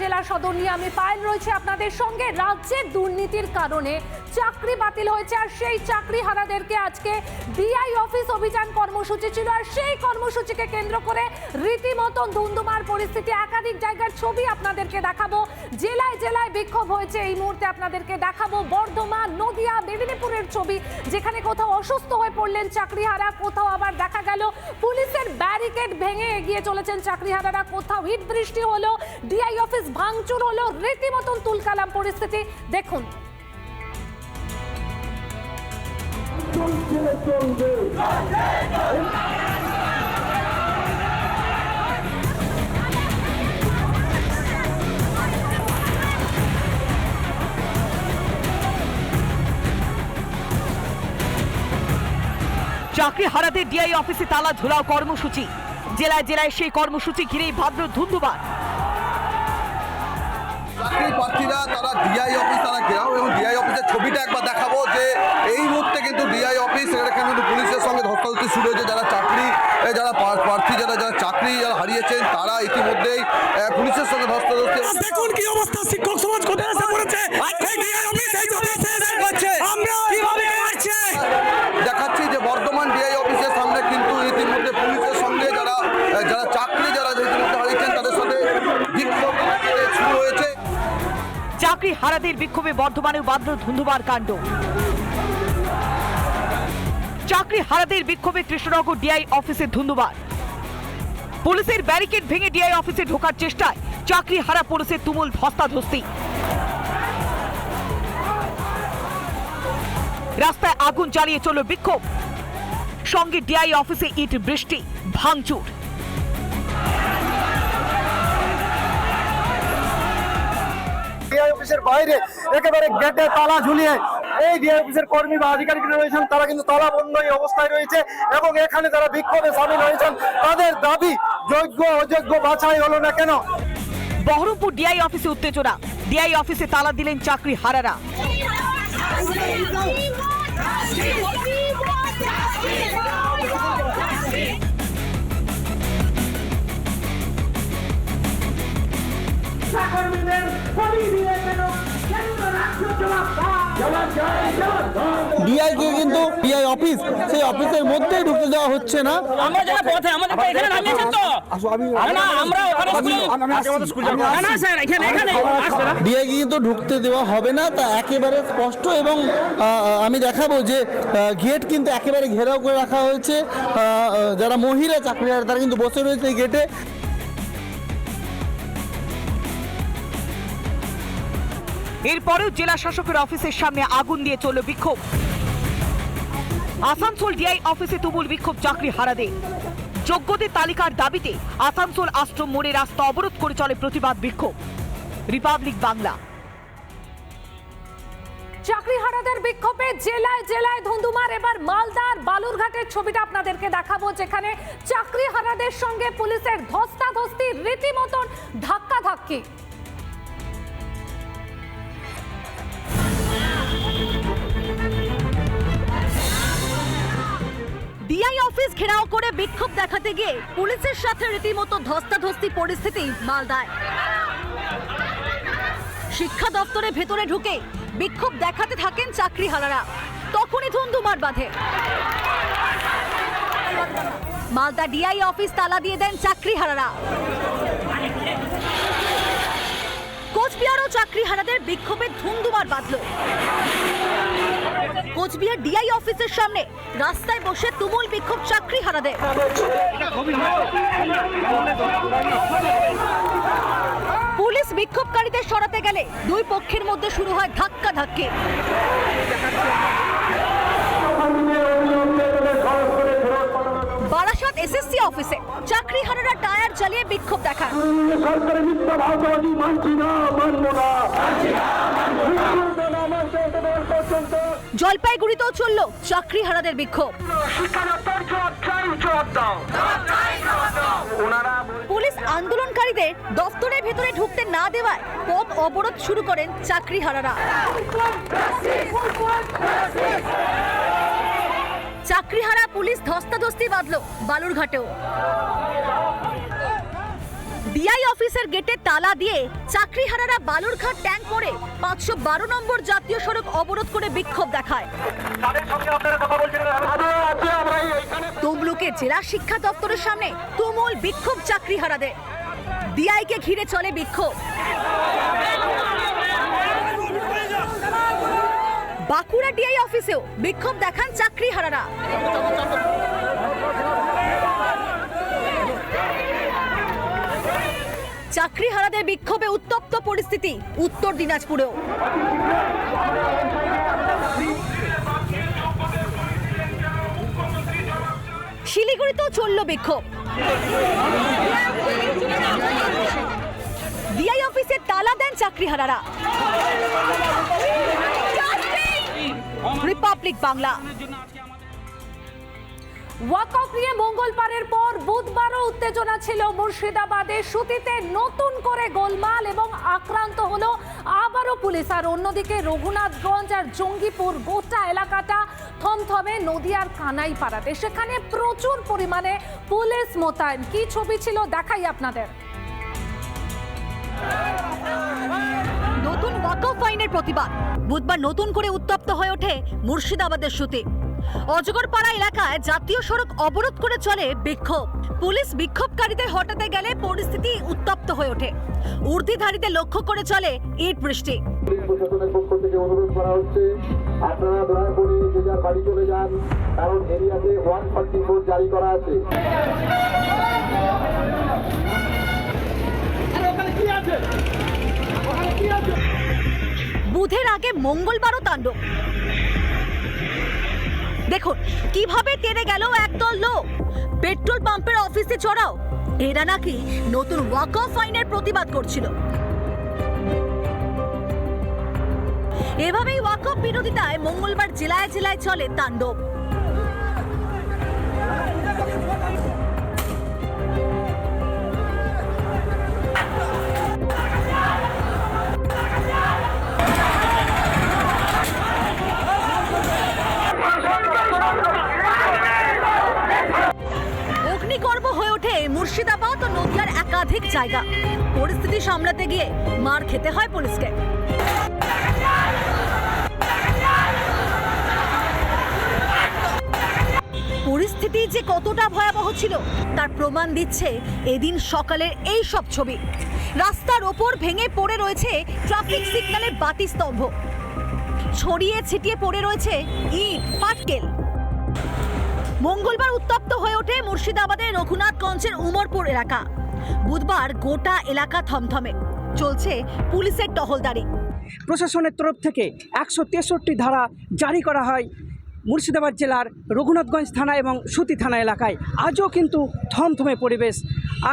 জেলা সদর নিয়ে আমি পায়েল রয়েছে। আপনাদের সঙ্গে রাজ্যের দুর্নীতির কারণে চাকরি বাতিল হয়েছে আর সেই চাকরি হারাদেরকে আজকে ডিআই অফিস অভিযান কর্মসূচি ছিল আর সেই কর্মসূচিকে কেন্দ্র করে রীতিমতন ধুন্ধুমার পরিস্থিতি। একাধিক জায়গার ছবি আপনাদেরকে দেখাবো। জেলায় জেলায় বিক্ষোভ হয়েছে এই মুহূর্তে আপনাদেরকে দেখাবো। বর্ধমান, নদিয়া, মেদিনীপুরের ছবি, যেখানে কোথাও অসুস্থ হয়ে পড়লেন চাকরিহারা, কোথাও আবার দেখা গেল পুলিশের ব্যারিকেড ভেঙে এগিয়ে চলেছেন চাকরিহারারা। কোথাও হিট বৃষ্টি হলো, ডিআই অফিস ভাঙচুর হলো, রীতিমতন তুলকালাম পরিস্থিতি। দেখুন। চাকরি হারাতে ডিআই অফিসে তালা ঝোলাও কর্মসূচি। জেলায় জেলায় সেই কর্মসূচি ঘিরেই ভাদ্র ধুন্ধুবার চাকরি প্রার্থীরা তারা ডিআই অফিস তারা ঘেরাও এবং ডিআই অফিসের ছবিটা একবার দেখাবো যে এই মুহূর্তে কিন্তু ডিআই অফিস এখানে কিন্তু পুলিশের সঙ্গে ধস্তাধস্তি শুরু হয়েছে। যারা চাকরি যারা প্রার্থী যারা যারা চাকরি যারা হারিয়েছেন তারা ইতিমধ্যেই পুলিশের সঙ্গে ধস্তাধস্তি দেখুন কি অবস্থা শিক্ষক সমাজ কোথায় এসে পড়েছে? চাকরি হারাদের বিক্ষোভে বর্ধমানেও ভাদ্র ধুন্ধুবার কাণ্ড। চাকরি হারাদের বিক্ষোভে কৃষ্ণনগর ডিআই অফিসে ধুন্ধুবার। পুলিশের ব্যারিকেড ভেঙে ডিআই অফিসে ঢোকার চেষ্টায় চাকরি হারা পুলিশের তুমুল ধস্তাধস্তি। রাস্তায় আগুন জ্বালিয়ে চলল বিক্ষোভ। সঙ্গে ডিআই অফিসে ইট বৃষ্টি, ভাঙচুর। ডিআই অফিসের বাইরে একেবারে গেটে তালা ঝুলিয়ে এই ডিআই অফিসের কর্মী বা আধিকারিকরা রয়েছেন তারা কিন্তু তালা বন্ধ এই অবস্থায় রয়েছে এবং এখানে যারা বিক্ষোভে সামিল হয়েছেন তাদের দাবি যোগ্য অযোগ্য বাছাই হলো না কেন? বহরমপুর ডিআই অফিসে উত্তেজনা। ডিআই অফিসে তালা দিলেন চাকরি হারারা। ডিআইকে কিন্তু ডিআই অফিস সেই অফিসের মধ্যেই ঢুকতে দেওয়া হচ্ছে না। আমরা যারা পথে আমাদের তো এখানে নামিয়েছেন তো। না আমরা ওখানে স্কুলে না না স্যার এখানে এখানে। কিন্তু ঢুকতে দেওয়া হবে না তা একেবারে স্পষ্ট এবং আমি দেখাবো যে গেট কিন্তু একেবারে ঘেরাও করে রাখা হয়েছে। যারা মহিলা চাকরি তারা কিন্তু বসে রয়েছে এই গেটে এরপরেও জেলা শাসকের অফিসের সামনে আগুন দিয়ে চলল বিক্ষোভ। আসানসোল ডিআই অফিসে তুমুল বিক্ষোভ চাকরি হারাদের যোগ্যদের তালিকার দাবিতে আসানসোল আশ্রম মোড়ে রাস্তা অবরোধ করে চলে প্রতিবাদ বিক্ষোভ। রিপাবলিক বাংলা। চাকরিহারাদের বিক্ষোভে জেলায় জেলায় ধুন্ধুমার এবার মালদার বালুরঘাটের ছবিটা আপনাদেরকে দেখাবো, যেখানে চাকরিহারাদের সঙ্গে পুলিশের ধস্তাধস্তি রীতিমতন ধাক্কা ধাক্কি ডিআই অফিস ঘেরাও করে বিক্ষোভ দেখাতে গিয়ে পুলিশের সাথে রীতিমতো ধস্তাধস্তি পরিস্থিতি মালদায়। শিক্ষা দপ্তরের ভেতরে ঢুকে বিক্ষোভ দেখাতে থাকেন চাকরিহারারা তখনই ধুন্ধুমার বাঁধে। মালদা ডিআই অফিস তালা দিয়ে দেন চাকরিহারারা কোচবিহারও চাকরিহারাদের বিক্ষোভে ধুন্ধুমার বাঁধল। কোচবিহার ডিআই অফিসের সামনে। রাস্তায় বসে তুমুল বিক্ষোভ চাকরি হারাদের পুলিশ বিক্ষোভকারীদের সরাতে গেলে দুই পক্ষের মধ্যে শুরু হয় ধাক্কা ধাক্কি বারাসাত এসএসসি অফিসে চাকরি হারারা টায়ার জ্বালিয়ে বিক্ষোভ দেখান। সরকারের মিথ্যা ভাওতাবাজি মানছি না, মানবো না। জলপাইগুড়িতেও চলল চাকরি হারাদের পুলিশ আন্দোলনকারীদের দফতরের ভেতরে ঢুকতে না দেওয়ায় পথ অবরোধ শুরু করেন চাকরি হারারা চাকরিহারা পুলিশ ধস্তাধস্তি বাঁধল বালুরঘাটেও। ডিআই অফিসের গেটে তালা দিয়ে চাকরিহারারা বালুরঘাট ট্যাঙ্ক করে পাঁচশো বারো নম্বর জাতীয় সড়ক অবরোধ করে বিক্ষোভ দেখায়। তমলুকে জেলা শিক্ষা দপ্তরের সামনে তুমুল বিক্ষোভ চাকরিহারাদের। ডিআইকে ঘিরে চলে বিক্ষোভ। বাঁকুড়া ডিআই অফিসেও বিক্ষোভ দেখান চাকরিহারারা। চাকরিহারাদের বিক্ষোভে উত্তপ্ত পরিস্থিতি উত্তর দিনাজপুরেও। শিলিগুড়িতেও চলল বিক্ষোভ। ডিআই অফিসে তালা দেন চাকরিহারারা। রিপাবলিক বাংলা। ওয়াকফ নিয়ে মঙ্গলবারের পর বুধবারও উত্তেজনা ছিল মুর্শিদাবাদে। সুতিতে নতুন করে গোলমাল এবং আক্রান্ত হলো আবারও পুলিশ। আর অন্যদিকে রঘুনাথগঞ্জ আর জঙ্গিপুর গোটা এলাকাটা থমথমে নদিয়ার কানাই পাড়াতে সেখানে প্রচুর পরিমাণে পুলিশ মোতায়েন। কি ছবি ছিল দেখাই আপনাদের। নতুন ওয়াকফ আইনের প্রতিবাদ। বুধবার নতুন করে উত্তপ্ত হয়ে ওঠে মুর্শিদাবাদের সুতে। অজগরপাড়া এলাকায় জাতীয় সড়ক অবরোধ করে চলে বিক্ষোভ। পুলিশ বিক্ষোভকারীদের হটাতে গেলে পরিস্থিতি উত্তপ্ত হয়ে ওঠে। ঊর্ধ্বধারীদের লক্ষ্য করে চলে ইট বৃষ্টি। প্রশাসনের পক্ষ থেকে অনুরোধ করা হচ্ছে আপনারা দয়া করে যে যার বাড়ি চলে যান কারণ এরিয়াতে ওয়ান ফর্টি ফোর জারি করা আছে। বুধের আগে মঙ্গলবারও তাণ্ডব। দেখুন, কীভাবে টেনে গেল একদল লোক? পেট্রোল পাম্পের অফিসে চড়াও। এরা নাকি নতুন ওয়াক অফ আইনের প্রতিবাদ করছিল। এভাবেই ওয়াক অফ বিরোধিতায় মঙ্গলবার জেলায় জেলায় চলে তাণ্ডব। মুর্শিদাবাদ ও নদিয়ার একাধিক জায়গা। পরিস্থিতি সামলাতে গিয়ে মার খেতে হয় পুলিশকে। পরিস্থিতি যে কতটা ভয়াবহ ছিল, তার প্রমাণ দিচ্ছে এদিন সকালের এই সব ছবি। রাস্তার ওপর ভেঙে পড়ে রয়েছে ট্রাফিক সিগন্যালের বাতি স্তম্ভ। ছড়িয়ে ছিটিয়ে পড়ে রয়েছে ইট, পাটকেল। মঙ্গলবার উত্তপ্ত হয়ে ওঠে মুর্শিদাবাদের রঘুনাথগঞ্জের উমরপুর এলাকা। বুধবার গোটা এলাকা থমথমে। চলছে পুলিশের টহলদারি। প্রশাসনের তরফ থেকে একশো তেষট্টি ধারা জারি করা হয় মুর্শিদাবাদ জেলার রঘুনাথগঞ্জ থানা এবং সুতি থানা এলাকায়। আজও কিন্তু থমথমে পরিবেশ।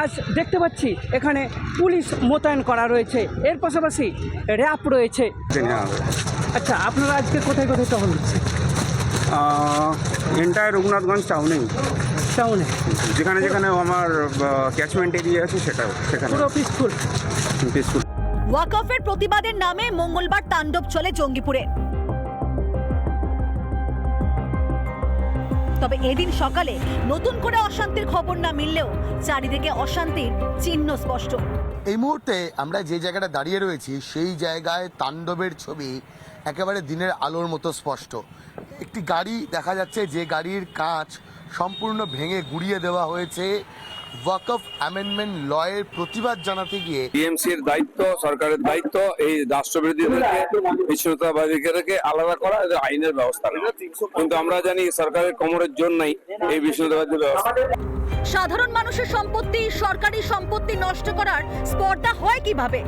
আজ দেখতে পাচ্ছি এখানে পুলিশ মোতায়েন করা রয়েছে। এর পাশাপাশি র্যাপ রয়েছে। আচ্ছা আপনারা আজকে কোথায় কোথায় টহল দিচ্ছেন? এন্টায়ার রঘুনাথগঞ্জ টাউনেই টাউনে যেখানে যেখানে আমার ক্যাচমেন্ট এরিয়া আছে সেটাও সেখানে। পুরো পিসফুল পিসফুল ওয়াকফের প্রতিবাদের নামে মঙ্গলবার তাণ্ডব চলে জঙ্গিপুরে। তবে এদিন সকালে নতুন করে অশান্তির খবর না মিললেও চারিদিকে অশান্তির চিহ্ন স্পষ্ট। এই মুহূর্তে আমরা যে জায়গাটা দাঁড়িয়ে রয়েছি, সেই জায়গায় তাণ্ডবের ছবি একেবারে দিনের আলোর মতো স্পষ্ট। একটি গাড়ি দেখা যাচ্ছে, যে গাড়ির কাঁচ সম্পূর্ণ ভেঙে গুড়িয়ে দেওয়া হয়েছে। ওয়াকফ অ্যামেন্ডমেন্ট লয়ের প্রতিবাদ জানাতে গিয়ে টিএমসি এর দায়িত্ব সরকারের দায়িত্ব এই রাষ্ট্রবিরোধীদেরকে বিচ্ছিন্নতাবাদীদেরকে আলাদা করা এদের আইনের ব্যবস্থা কিন্তু আমরা জানি সরকারের কোমরের জোর নাই এই বিচ্ছিন্নতাবাদী ব্যবস্থা। সাধারণ মানুষের সম্পত্তি সরকারি সম্পত্তি নষ্ট করার স্পর্ধা হয় কীভাবে?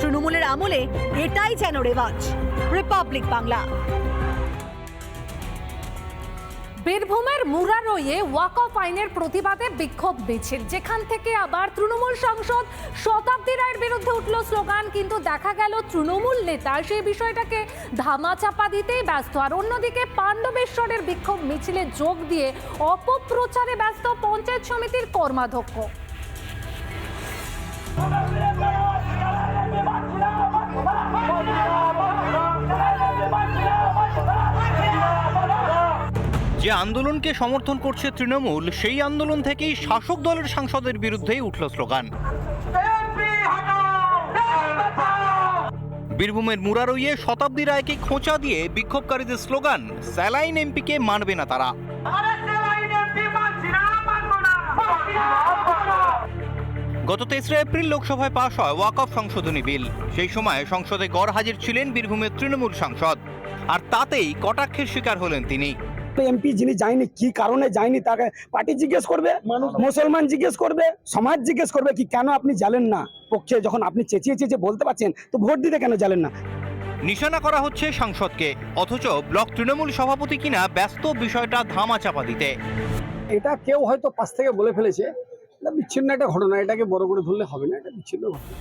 তৃণমূলের আমলে এটাই যেন রেওয়াজ। রিপাবলিক বাংলা। বীরভূমের মুরারইয়ে ওয়াকফ আইনের প্রতিবাদে বিক্ষোভ মিছিল, যেখান থেকে আবার তৃণমূল সাংসদ শতাব্দী রায়ের বিরুদ্ধে উঠল স্লোগান, কিন্তু দেখা গেল তৃণমূল নেতা সেই বিষয়টাকে ধামাচাপা দিতেই ব্যস্ত। আর অন্যদিকে পাণ্ডবেশ্বরের বিক্ষোভ মিছিলে যোগ দিয়ে অপপ্রচারে ব্যস্ত পঞ্চায়েত সমিতির কর্মাধ্যক্ষ। যে আন্দোলনকে সমর্থন করছে তৃণমূল, সেই আন্দোলন থেকেই শাসক দলের সাংসদের বিরুদ্ধেই উঠল স্লোগান। বীরভূমের মুরারইয়ে শতাব্দী রায়কে খোঁচা দিয়ে বিক্ষোভকারীদের স্লোগান, স্যালাইন এমপিকে মানবে না তারা। গত তেসরা এপ্রিল লোকসভায় পাশ হয় ওয়াকফ সংশোধনী বিল। সেই সময় সংসদে গড় হাজির ছিলেন বীরভূমের তৃণমূল সাংসদ। আর তাতেই কটাক্ষের শিকার হলেন তিনি। এমপি যিনি যায়নি কি কারণে যায়নি তাকে পার্টি জিজ্ঞেস করবে মুসলমান জিজ্ঞেস করবে সমাজ জিজ্ঞেস করবে কি কেন আপনি জানেন না? পক্ষে যখন আপনি চেঁচিয়ে চেঁচিয়ে বলতে পারছেন তো ভোট দিতে কেন জানেন না? নিশানা করা হচ্ছে সাংসদকে অথচ ব্লক তৃণমূল সভাপতি কিনা ব্যস্ত বিষয়টা ধামা চাপা দিতে। এটা কেউ হয়তো পাশ থেকে বলে ফেলেছে এটা বিচ্ছিন্ন একটা ঘটনা এটাকে বড় করে ধরলে হবে না এটা বিচ্ছিন্ন ঘটনা।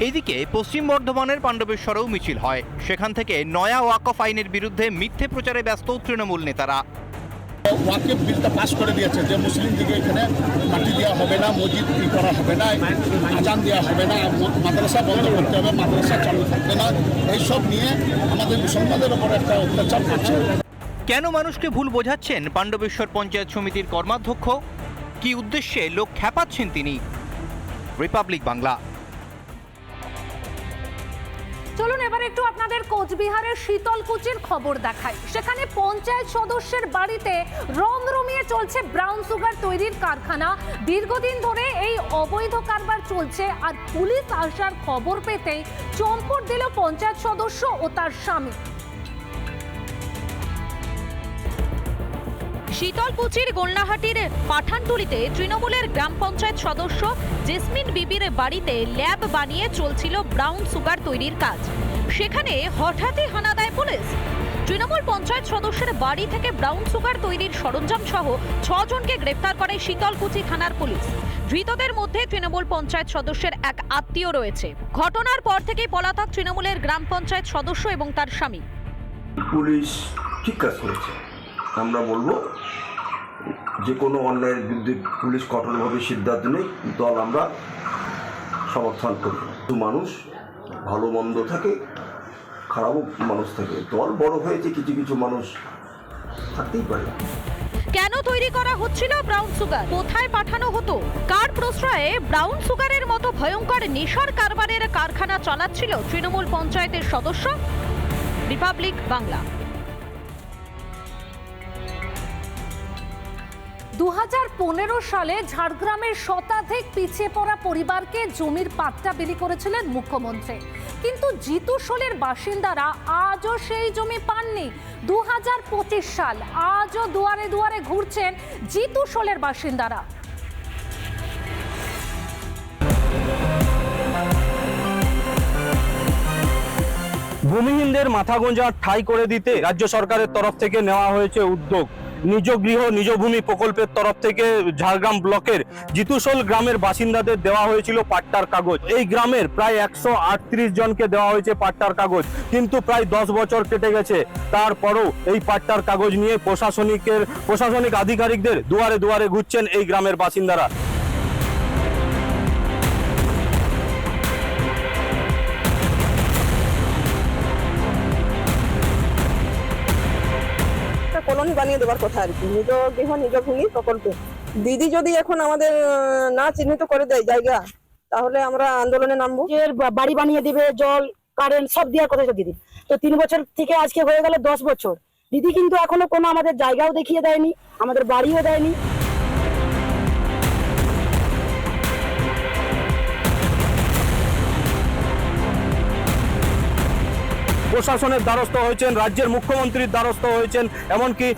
এইদিকে পশ্চিম বর্ধমানের পাণ্ডবেশ্বরেও মিছিল হয়। সেখান থেকে নয়া ওয়াকফ আইনের বিরুদ্ধে মিথ্যে প্রচারে ব্যস্ত তৃণমূল নেতারা। ওয়াকিফ বিলটা পাস করে দিয়েছে যে মুসলিম দিকে এখানে মাটি দেওয়া হবে না মসজিদ ই করা হবে না আজান দেওয়া হবে না মাদ্রাসা বন্ধ করতে হবে মাদ্রাসা চালু থাকবে না এইসব নিয়ে আমাদের মুসলমানদের ওপর একটা অত্যাচার করছে। কেন মানুষকে ভুল বোঝাচ্ছেন পাণ্ডবেশ্বর পঞ্চায়েত সমিতির কর্মাধ্যক্ষ? কি উদ্দেশ্যে লোক খ্যাপাচ্ছেন তিনি? রিপাবলিক বাংলা। চলুন এবার একটু আপনাদের কোচবিহারের শীতলকুচির খবর দেখাই। সেখানে পঞ্চায়েত সদস্যের বাড়িতে রং রমিয়ে চলছে ব্রাউন সুগার তৈরির কারখানা। দীর্ঘদিন ধরে এই অবৈধ কারবার চলছে আর পুলিশ আসার খবর পেতেই চম্পট দিল পঞ্চায়েত সদস্য ও তার স্বামী। শীতলকুচির গোলনাহাটির পাঠানটুলিতে তৃণমূলের গ্রাম পঞ্চায়েত সদস্য জেসমিন বিবির বাড়িতে ল্যাব বানিয়ে চলছিল ব্রাউন সুগার তৈরির কাজ। সেখানে হঠাৎই হানা দেয় পুলিশ। তৃণমূল পঞ্চায়েত সদস্যের বাড়ি থেকে ব্রাউন সুগার তৈরির সরঞ্জাম সহ ছজনকে গ্রেফতার করে শীতলকুচি থানার পুলিশ। ধৃতদের মধ্যে তৃণমূল পঞ্চায়েত সদস্যের এক আত্মীয় রয়েছে। ঘটনার পর থেকেই পলাতক তৃণমূলের গ্রাম পঞ্চায়েত সদস্য এবং তার স্বামী। পুলিশ ঠিক কাজ করেছে। আমরা বলব, যে কোনো অন্যায়ের বিরুদ্ধে পুলিশ কঠোরভাবে সিদ্ধান্ত নেই দল আমরা সমর্থন করি। মানুষ, ভালো মন্দ থাকে, খারাপও মানুষ থাকে। দল বড় হয়েছে, কিছু কিছু মানুষ থাকতেই পারে। কেন তৈরি করা হচ্ছিল ব্রাউন সুগার? কোথায় পাঠানো হতো? কার প্রশ্রয়ে ব্রাউন সুগারের মতো ভয়ঙ্কর নেশার কারবারের কারখানা চালাচ্ছিল তৃণমূল পঞ্চায়েতের সদস্য? রিপাবলিক বাংলা। দু হাজার পনেরো সালে ঝাড়গ্রামের শতাধিক পিছিয়ে পড়া পরিবারকে জমির পাট্টা বিলি করেছিলেন মুখ্যমন্ত্রী। কিন্তু জিতু শোলের বাসিন্দারা আজও সেই জমি পাননি। দু হাজার পঁচিশ সাল আজও দুয়ারে দুয়ারে ঘুরছেন জিতু শোলের বাসিন্দারা। ভূমিহীনদের মাথা গোঁজা ঠাই করে দিতে রাজ্য সরকারের তরফ থেকে নেওয়া হয়েছে উদ্যোগ। নিজ গৃহ, নিজ ভূমি প্রকল্পের তরফ থেকে ঝাড়গ্রাম ব্লকের জিতুশোল গ্রামের বাসিন্দাদের দেওয়া হয়েছিল পাট্টার কাগজ। এই গ্রামের প্রায় একশো আটত্রিশ জনকে দেওয়া হয়েছে পাট্টার কাগজ, কিন্তু প্রায় দশ বছর কেটে গেছে। তারপরও এই পাট্টার কাগজ নিয়ে প্রশাসনিকের, প্রশাসনিক আধিকারিকদের দুয়ারে দুয়ারে ঘুরছেন এই গ্রামের বাসিন্দারা। বানিয়ে দেওয়ার কথা আর কি। নিজ গৃহ, নিজ ভূমি প্রকল্পে। দিদি যদি এখন আমাদের না চিহ্নিত করে দেয় জায়গা, তাহলে আমরা আন্দোলনে নামবো। বাড়ি বানিয়ে দিবে, জল কারেন্ট সব দেওয়ার কথা দিদি। তো তিন বছর থেকে আজকে হয়ে গেল দশ বছর। দিদি কিন্তু এখনও কোনো আমাদের জায়গাও দেখিয়ে দেয়নি, আমাদের বাড়িও দেয়নি। প্রশাসনের দ্বারস্থ হয়েছেন, রাজ্যের মুখ্যমন্ত্রীর দ্বারস্থ হয়েছেন, এমনকি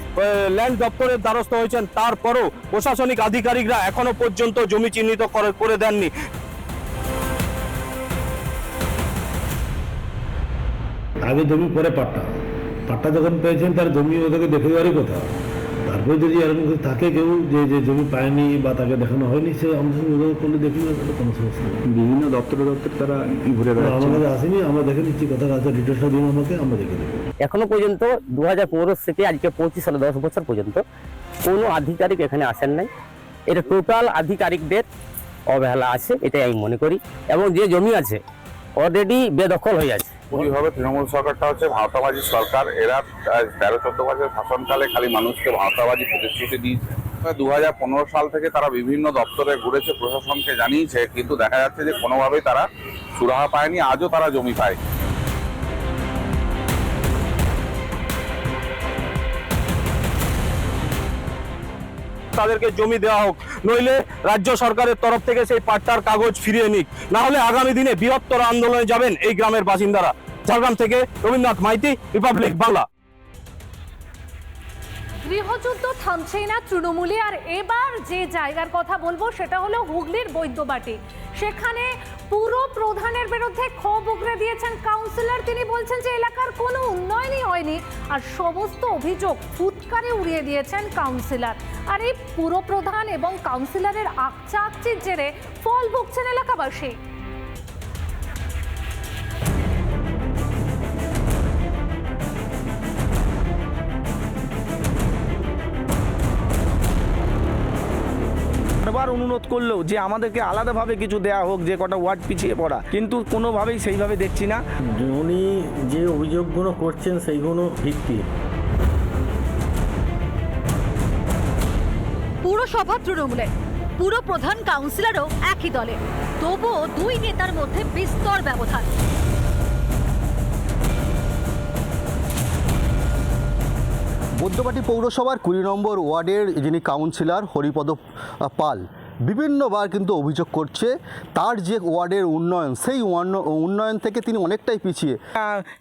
ল্যান্ড দপ্তরের দ্বারস্থ হয়েছেন। তারপরও প্রশাসনিক আধিকারিকরা এখনও পর্যন্ত জমি চিহ্নিত করে দেননি। আগে জমি পরে পাট্টা। পাট্টা যখন পেয়েছেন, তার জমি ওদেরকে দেখে দেওয়ারই কথা। তারপরে যদি এরকম কিছু থাকে কেউ যে যে জমি পায়নি বা তাকে দেখানো হয়নি সে আমাদের সঙ্গে করলে দেখি না তাহলে কোনো সমস্যা নেই। বিভিন্ন দপ্তরে দপ্তর তারা ঘুরে বেড়াচ্ছে। আমাদের আসেনি আমরা দেখে নিচ্ছি কথা আছে ডিটেলসটা দিন আমাকে আমরা দেখে নেব। এখনও পর্যন্ত দু হাজার পনেরো থেকে আজকে পঁচিশ সালে দশ বছর পর্যন্ত কোনো আধিকারিক এখানে আসেন নাই। এটা টোটাল আধিকারিকদের অবহেলা আছে এটাই আমি মনে করি। এবং যে জমি আছে অলরেডি বেদখল হয়ে আছে। পুরোভাবে তৃণমূল সরকারটা হচ্ছে ভাওতাবাজি সরকার, এরা তেরো, চোদ্দ বছর শাসনকালে খালি মানুষকে ভাওতাবাজি প্রতিশ্রুতি দিয়েছে। দু হাজার পনেরো সাল থেকে তারা বিভিন্ন দপ্তরে ঘুরেছে, প্রশাসনকে জানিয়েছে, কিন্তু দেখা যাচ্ছে যে কোনোভাবেই তারা সুরাহা পায়নি, আজও তারা জমি পায় তাদেরকে জমি দেওয়া হোক। নইলে রাজ্য সরকারের তরফ থেকে সেই পাট্টার কাগজ ফিরিয়ে নিক। না হলে আগামী দিনে বৃহত্তর আন্দোলনে যাবেন এই গ্রামের বাসিন্দারা। ঝাড়গ্রাম থেকে রবীন্দ্রনাথ মাইতি, রিপাবলিক বাংলা। গৃহযুদ্ধ থামছেই না তৃণমূলে, আর এবার যে জায়গার কথা বলব সেটা হলো হুগলির বৈদ্যবাটি। সেখানে পুরো প্রধানের বিরুদ্ধে ক্ষোভ উগরে দিয়েছেন কাউন্সিলর। তিনি বলছেন যে এলাকার কোনো উন্নয়নই হয়নি, আর সমস্ত অভিযোগ ফুৎকারে উড়িয়ে দিয়েছেন কাউন্সিলর। আর এই পুরপ্রধান এবং কাউন্সিলরের আকচা আকচির জেরে ফল ভুগছেন এলাকাবাসী। বারবার অনুরোধ করলেও যে আমাদেরকে আলাদাভাবে কিছু দেয়া হোক যে কটা ওয়ার্ড পিছিয়ে পড়া কিন্তু কোনোভাবেই সেইভাবে দেখছি না। উনি যে অভিযোগগুলো করছেন সেইগুলো ভিত্তি। পুরসভা তৃণমূলে পুরো প্রধান কাউন্সিলরও একই দলে। তবুও দুই নেতার মধ্যে বিস্তর ব্যবধান। বৈদ্যবাটি পৌরসভার কুড়ি নম্বর ওয়ার্ডের যিনি কাউন্সিলর হরিপদ পাল বিভিন্নবার কিন্তু অভিযোগ করছে, তার যে ওয়ার্ডের উন্নয়ন, সেই উন্ন- উন্নয়ন থেকে তিনি অনেকটাই পিছিয়ে।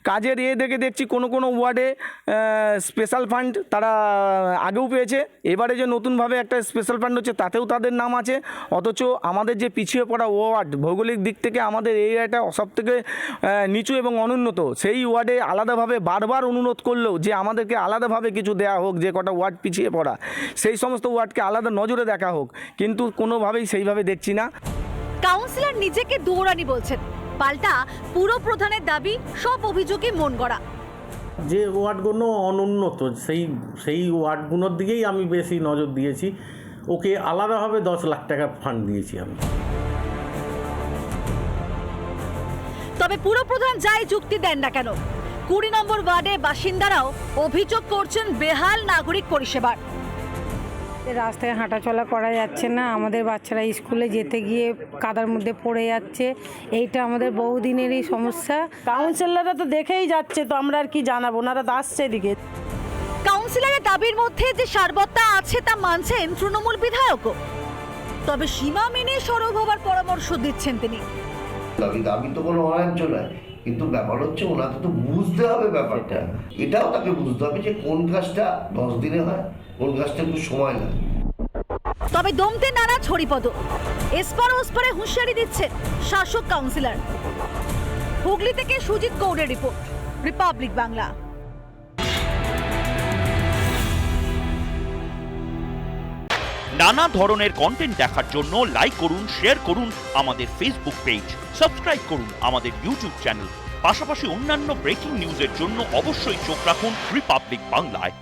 কাজের ইয়ে দেখে দেখছি, কোনো কোনো ওয়ার্ডে স্পেশাল ফান্ড তারা আগেও পেয়েছে, এবারে যে নতুনভাবে একটা স্পেশাল ফান্ড হচ্ছে, তাতেও তাদের নাম আছে। অথচ আমাদের যে পিছিয়ে পড়া ওয়ার্ড, ভৌগোলিক দিক থেকে আমাদের এরিয়াটা সব থেকে নিচু এবং অনুন্নত, সেই ওয়ার্ডে আলাদাভাবে বারবার অনুরোধ করলেও যে আমাদেরকে আলাদাভাবে কিছু দেওয়া হোক, যে কটা ওয়ার্ড পিছিয়ে পড়া, সেই সমস্ত ওয়ার্ডকে আলাদা নজরে দেখা হোক। কিন্তু কোনোভাবেই সেইভাবে দেখছি না। কাউন্সিলর নিজেকে দৌড়ানি বলছেন। পাল্টা পুরো প্রধানের দাবি সব অভিযোগই মন গড়া। যে ওয়ার্ডগুলো অনুন্নত সেই সেই ওয়ার্ডগুলোর দিকেই আমি বেশি নজর দিয়েছি। ওকে আলাদাভাবে দশ লাখ টাকা ফান্ড দিয়েছি আমি। তবে পুরো প্রধান যাই যুক্তি দেন না কেন? কুড়ি নম্বর ওয়ার্ডে বাসিন্দারাও অভিযোগ করছেন বেহাল নাগরিক পরিষেবার। রাস্তায় হাঁটাচলা করা যাচ্ছে না। আমাদের বাচ্চারা স্কুলে যেতে গিয়ে কাদার মধ্যে পড়ে যাচ্ছে। এইটা আমাদের বহুদিনেরই সমস্যা। কাউন্সিলররা তো দেখেই যাচ্ছে তো আমরা আর কি জানাব? ওনারা তো আসছে এদিকে। কাউন্সিলরের দাবির মধ্যে যে সারবত্তা আছে তা মানছেন তৃণমূল বিধায়কও। তবে সীমা মেনে সরব হবার পরামর্শ দিচ্ছেন তিনি। দাবি দাবি তো কোনো অন্যায্য নয় কিন্তু ব্যাপার হচ্ছে ওনাকে তো বুঝতে হবে ব্যাপারটা। এটাও তাকে বুঝতে হবে যে কোন কাজটা দশ দিনে হয়। কোন কাজটা একটু সময় লাগে তবে দমতে নানা ছড়িপদ এসপার ওসপারে হুঁশিয়ারি দিচ্ছে শাসক কাউন্সিলর। হুগলি থেকে সুজিত গৌড়ের রিপোর্ট রিপাবলিক বাংলা। নানা ধরনের কন্টেন্ট দেখার জন্য লাইক করুন শেয়ার করুন আমাদের ফেসবুক পেজ সাবস্ক্রাইব করুন আমাদের ইউটিউব চ্যানেল পাশাপাশি অন্যান্য ব্রেকিং নিউজের জন্য অবশ্যই চোখ রাখুন রিপাবলিক বাংলায়